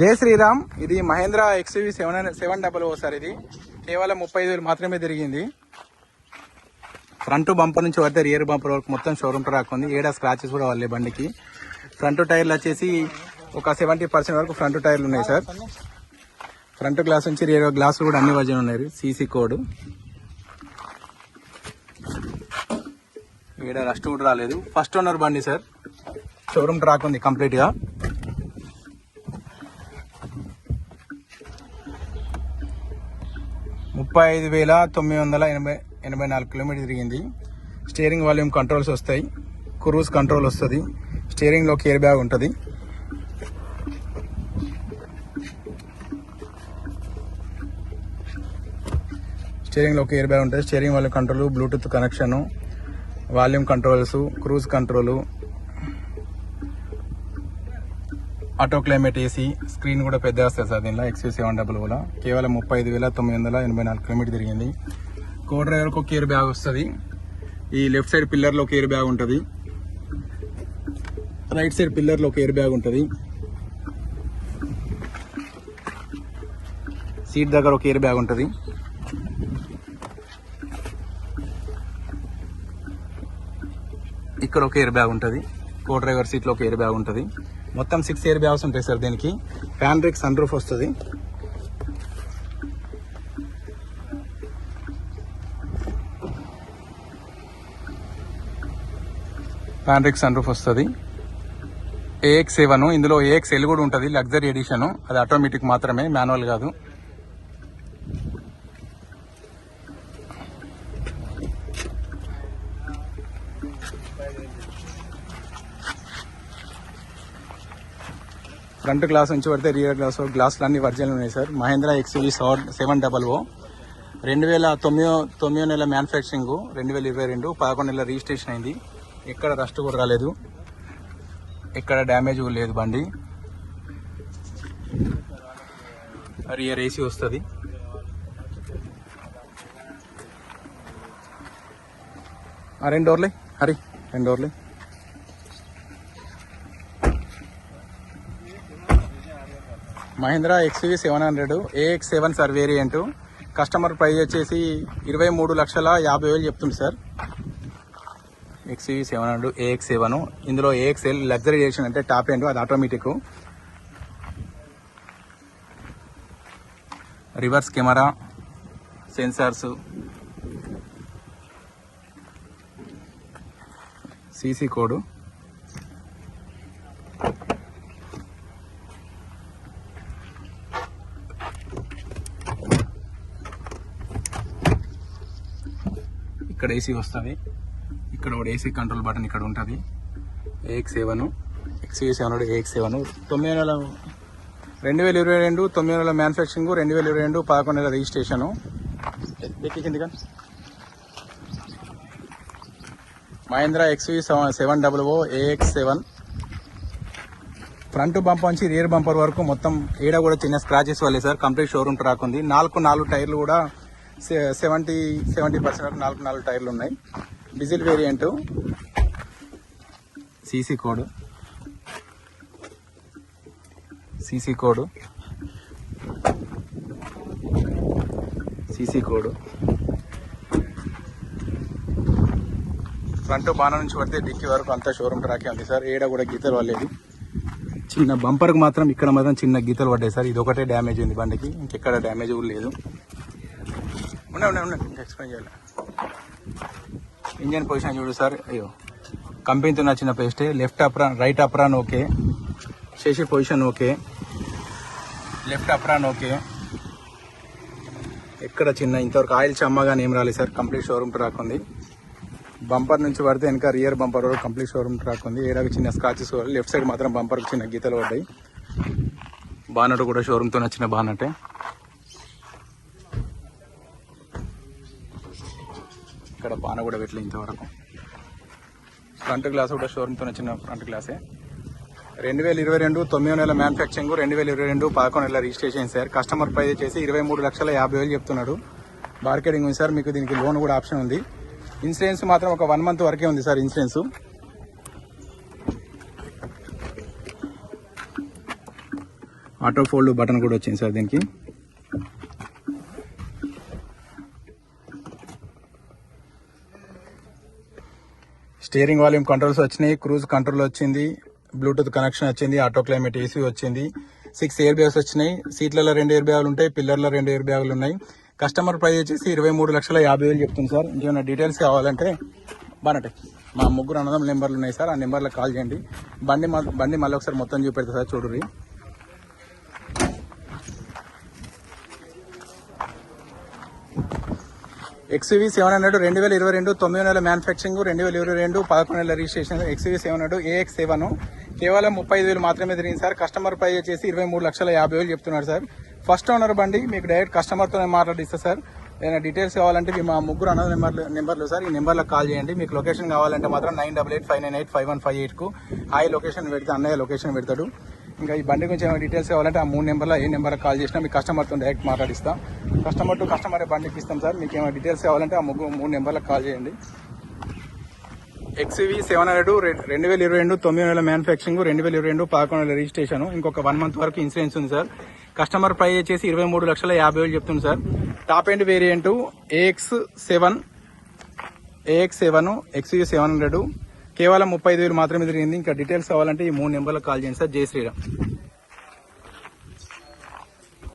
జై శ్రీరామ్. ఇది Mahindra XUV seven seven double O sir ఇది. కేవలం ముప్పై ఐదు వేలు మాత్రమే తిరిగింది. ఫ్రంట్ బంపర్ నుంచి పడితే రియర్ బంపర్ వరకు మొత్తం షోరూమ్ ట్రాక్ ఉంది ఏడా స్క్రాచెస్ కూడా వాళ్ళే బండికి. ఫ్రంట్ టైర్లు వచ్చేసి ఒక సెవెంటీ పర్సెంట్ వరకు ఫ్రంట్ టైర్లు ఉన్నాయి సార్. ఫ్రంట్ గ్లాస్ నుంచి రియర్ గ్లాసులు కూడా అన్ని వర్జన్ ఉన్నాయి. సీసీ కోడ్ ఏడా రస్ట్ కూడా రాలేదు. ఫస్ట్ ఓనర్ బండి సార్. షోరూమ్ ట్రాక్ ఉంది కంప్లీట్గా ముప్పై ఐదు వేల తొమ్మిది వందల ఎనభై ఎనభై నాలుగు కిలోమీటర్ తిరిగింది. స్టీరింగ్ వాల్యూమ్ కంట్రోల్స్ వస్తాయి. క్రూజ్ కంట్రోల్ వస్తుంది. స్టీరింగ్లో కేర్ బ్యాగ్ ఉంటుంది. స్టీరింగ్లో కేర్ బ్యాగ్ ఉంటుంది. Steering volume control Bluetooth connection volume controls cruise control auto climate AC screen కూడా పెద్ద వస్తుంది సార్ దీనిలో ఎక్స్యూ సెవెన్ డబుల్ కేవలం ముప్పై ఐదు వేల తొమ్మిది వందల ఎనభై నాలుగు కిలోమీటర్ తిరిగింది. కో డ్రైవర్కి ఒక కేర్ బ్యాగ్ వస్తుంది. ఈ లెఫ్ట్ సైడ్ పిల్లర్లో ఒక ఎయిర్ బ్యాగ్ ఉంటుంది. రైట్ సైడ్ పిల్లర్లో ఒక ఎయిర్ బ్యాగ్ ఉంటుంది. సీట్ దగ్గర ఒక ఎయిర్ బ్యాగ్ ఉంటుంది. ఇక్కడ ఒక ఎయిర్ బ్యాగ్ ఉంటుంది. కో డ్రైవర్ సీట్లో ఒక ఎయిర్ బ్యాగ్ ఉంటుంది. మొత్తం సిక్స్ ఎయిర్ బ్యాగ్స్ ఉంటాయి సార్ దీనికి. ఫ్యాన్రిక్ సన్ రూఫ్ వస్తుంది. ఫ్యాన్రిక్ సన్ రూఫ్ వస్తుంది. ఏఎక్స్ సెవెన్ ఇందులో ఏఎక్స్ ఎల్ కూడా ఉంటుంది లగ్జరీ ఎడిషన్ అది ఆటోమేటిక్ మాత్రమే మాన్యువల్ కాదు. ఫ్రంట్ గ్లాస్ నుంచి పడితే రియర్ గ్లాస్ గ్లాసులు అన్ని వర్జన్లు ఉన్నాయి sir. Mahindra XV seven double O. రెండు వేల తొమ్మిదో తొమ్మిదో నెల మ్యానుఫ్యాక్చరింగ్ రెండు వేల ఇరవై రెండు పదకొండు నెలల రిజిస్ట్రేషన్ అయింది. ఎక్కడ రస్ట్ కూడా రాలేదు. ఎక్కడ డ్యామేజ్ కూడా లేదు బండి. రియర్ ఏసీ వస్తుంది. రెండు డోర్లే హరి రెండు డోర్లే Mahindra XV seven hundred AX seven sir variant customer price వచ్చేసి ఇరవై మూడు లక్షల యాభై వేలు చెప్తుంది sir XV seven hundred AX seven ఇందులో ఏఎక్స్ఎల్ లగ్జరీ ఎడిషన్ అంటే టాప్ ఎండ్ అది automatic reverse camera sensors CC code ఇక్కడ ఏసీ వస్తుంది. ఇక్కడ ఒక ఏసీ కంట్రోల్ బటన్ ఇక్కడ ఉంటుంది. AX seven X seven AX seven తొమ్మిది నెలల రెండు వేల ఇరవై రెండు తొమ్మిది నెలల మ్యానుఫ్యాక్చరింగ్ రెండు వేల ఇరవై రెండు పదకొండు నెలల రిజిస్ట్రేషను ఎక్కింది కానీ Mahindra XV seven double O AX seven front bumper నుంచి రియర్ బంపర్ వరకు మొత్తం ఈడ కూడా చిన్న స్క్రాచెస్ వల్లే సార్. కంప్లీట్ షోరూమ్ ట్రాక్ ఉంది. నాలుగు నాలుగు టైర్లు కూడా సెవెంటీ సెవెంటీ పర్సెంట్ వరకు నాలుగు నాలుగు టైర్లు ఉన్నాయి. Diesel variant. CC code. CC code. CC code. Front బాణ నుంచి పడితే డిక్కీ వరకు అంతా షోరూమ్ ట్రాకే ఉంది సార్. ఏడ కూడా గీతలు పడలేదు. చిన్న బంపర్కి మాత్రం ఇక్కడ మాత్రం చిన్న గీతలు పడ్డాయి సార్. ఇది ఒకటే డ్యామేజ్ ఉంది బండికి. ఇంకెక్కడ డ్యామేజ్ కూడా లేదు. ఉన్నాయి ఉన్నాయి ఉన్నాయి ఎక్స్ప్లెయిన్ చేయాలి. ఇంజన్ పొజిషన్ చూడు సార్. అయ్యో. కంపెనీతో నచ్చిన పేస్టే left apron right apron okay చేసే position okay left apron okay ఎక్కడ చిన్న ఇంతవరకు ఆయిల్ చమ్మగానే ఏం రాలేదు సార్. కంప్లీట్ షోరూమ్ ట్రాక్ ఉంది. బంపర్ నుంచి పడితే వెనక రియర్ బంపర్ వరకు కంప్లీట్ షోరూమ్ ట్రాక్ ఉంది. ఏడాకి చిన్న స్కాచెస్ లెఫ్ట్ సైడ్ మాత్రం బంపర్ చిన్న గీతలు పడ్డాయి. బానట్ కూడా షోరూమ్తో నచ్చిన బానటే ఇక్కడ బాన కూడా పెట్టలే ఇంతవరకు. ఫ్రంట్ గ్లాస్ కూడా షోరూమ్తో వచ్చిన ఫ్రంట్ గ్లాసే రెండు వేల ఇరవై రెండు తొమ్మిదో నెల మ్యానుఫ్యాక్చరింగ్ రెండు వేల ఇరవై రెండు పదకొండు నెలల రిజిస్ట్రేషన్ సార్ కస్టమర్ ప్రైస్ వచ్చేసి ఇరవై మూడు లక్షల యాభై వేలు చెప్తున్నాడు. మార్కెటింగ్ ఉంది సార్ మీకు దీనికి లోన్ కూడా ఆప్షన్ ఉంది. ఇన్సూరెన్స్ మాత్రం ఒక వన్ మంత్ వరకే ఉంది sir insurance auto fold button కూడా వచ్చింది సార్ దీనికి. స్టీరింగ్ వాల్యూమ్ కంట్రోల్స్ వచ్చినాయి క్రూజ్ కంట్రోల్ వచ్చింది బ్లూటూత్ కనెక్షన్ వచ్చింది ఆటో క్లైమేట్ ఏసీ వచ్చింది. సిక్స్ ఎయిర్ బ్యాగ్స్ వచ్చినాయి సీట్లలో రెండు ఎయిర్ బ్యాగులు ఉంటాయి పిల్లర్లో రెండు ఎయిర్ బ్యాగులు ఉన్నాయి. కస్టమర్ ప్రైస్ వచ్చేసి ఇరవై మూడు లక్షల యాభై వేలు చెప్తుంది సార్. ఇంకేమైనా డీటెయిల్స్ కావాలంటే బానటే మా ముగ్గురు అన్నదం నెంబర్లు ఉన్నాయి సార్. ఆ నెంబర్లకు కాల్ చేయండి. బండి బండి మళ్ళీ ఒకసారి మొత్తం చూపెడతా సార్ చూడుర్రి. ఎక్స్వీ సెవెన్ హండ్రెడ్ రెండు వేల ఇరవై రెండు తొమ్మిది నెలల మ్యానుఫ్యాక్చరింగ్ రెండు వేల ఇరవై రెండు పదకొండు నెలల registration XV seven hundred AX seven. కేవలం ముప్పై ఐదు వేలు మాత్రమే తిరిగింది సార్. కస్టమర్ ప్రైస్ వచ్చేసి ఇరవై మూడు లక్షల యాభై వేలు చెప్తున్నారు సార్. ఫస్ట్ ఓనర్ బండి మీకు డైరెక్ట్ కస్టమర్తోనే మాట్లాడిస్తా సార్. ఏదైనా డీటెయిల్స్ కావాలంటే మా ముగ్గురు అన్న నెంబర్లు నెంబర్లు సార్. ఈ నెంబర్లకు కాల్ చేయండి. మీకు లొకేషన్ కావాలంటే మాత్రం nine double eight five nine eight five one five ఎయిట్కు hi location పెడితే అన్నయ్య లొకేషన్ పెడతాడు. ఇంకా ఈ బండి గురించి ఏమైనా డీటెయిల్స్ కావాలంటే ఆ మూడు నెంబర్లో ఏ నెంబర్ కాల్ చేసినా మీ కస్టమర్తో డైరెక్ట్ మాట్లాడిస్తాం. కస్టమర్ టు కస్టమర్ బండికి ఇస్తాం సార్. మీకు ఏమైనా డీటెయిల్స్ కావాలంటే ఆ ముగ్గురు మూడు నెంబర్లకు కాల్ చేయండి. ఎక్స్వి సెవెన్ హండ్రెడ్ రెండు వేల ఇరవై రెండు తొమ్మిది నెలల మ్యానుఫ్యాక్చరింగ్ రెండు వేల ఇరవై రెండు పదకొండు నెలల రిజిస్ట్రేషన్ ఇంకొక వన్ మంత్ వరకు ఇన్సూరెన్స్ ఉంది సార్. కస్టమర్ ప్రైస్ వచ్చేసి ఇరవై మూడు లక్షల యాభై వేలు చెప్తుంది sir. Top end variant AX seven AX seven XV seven hundred కేవలం ముప్పై ఐదు వేలు మాత్రమే తిరిగింది ఇంకా డీటెయిల్స్ కావాలంటే ఈ మూడు నెంబర్లకు కాల్ చేయండి సార్. జై శ్రీరామ్.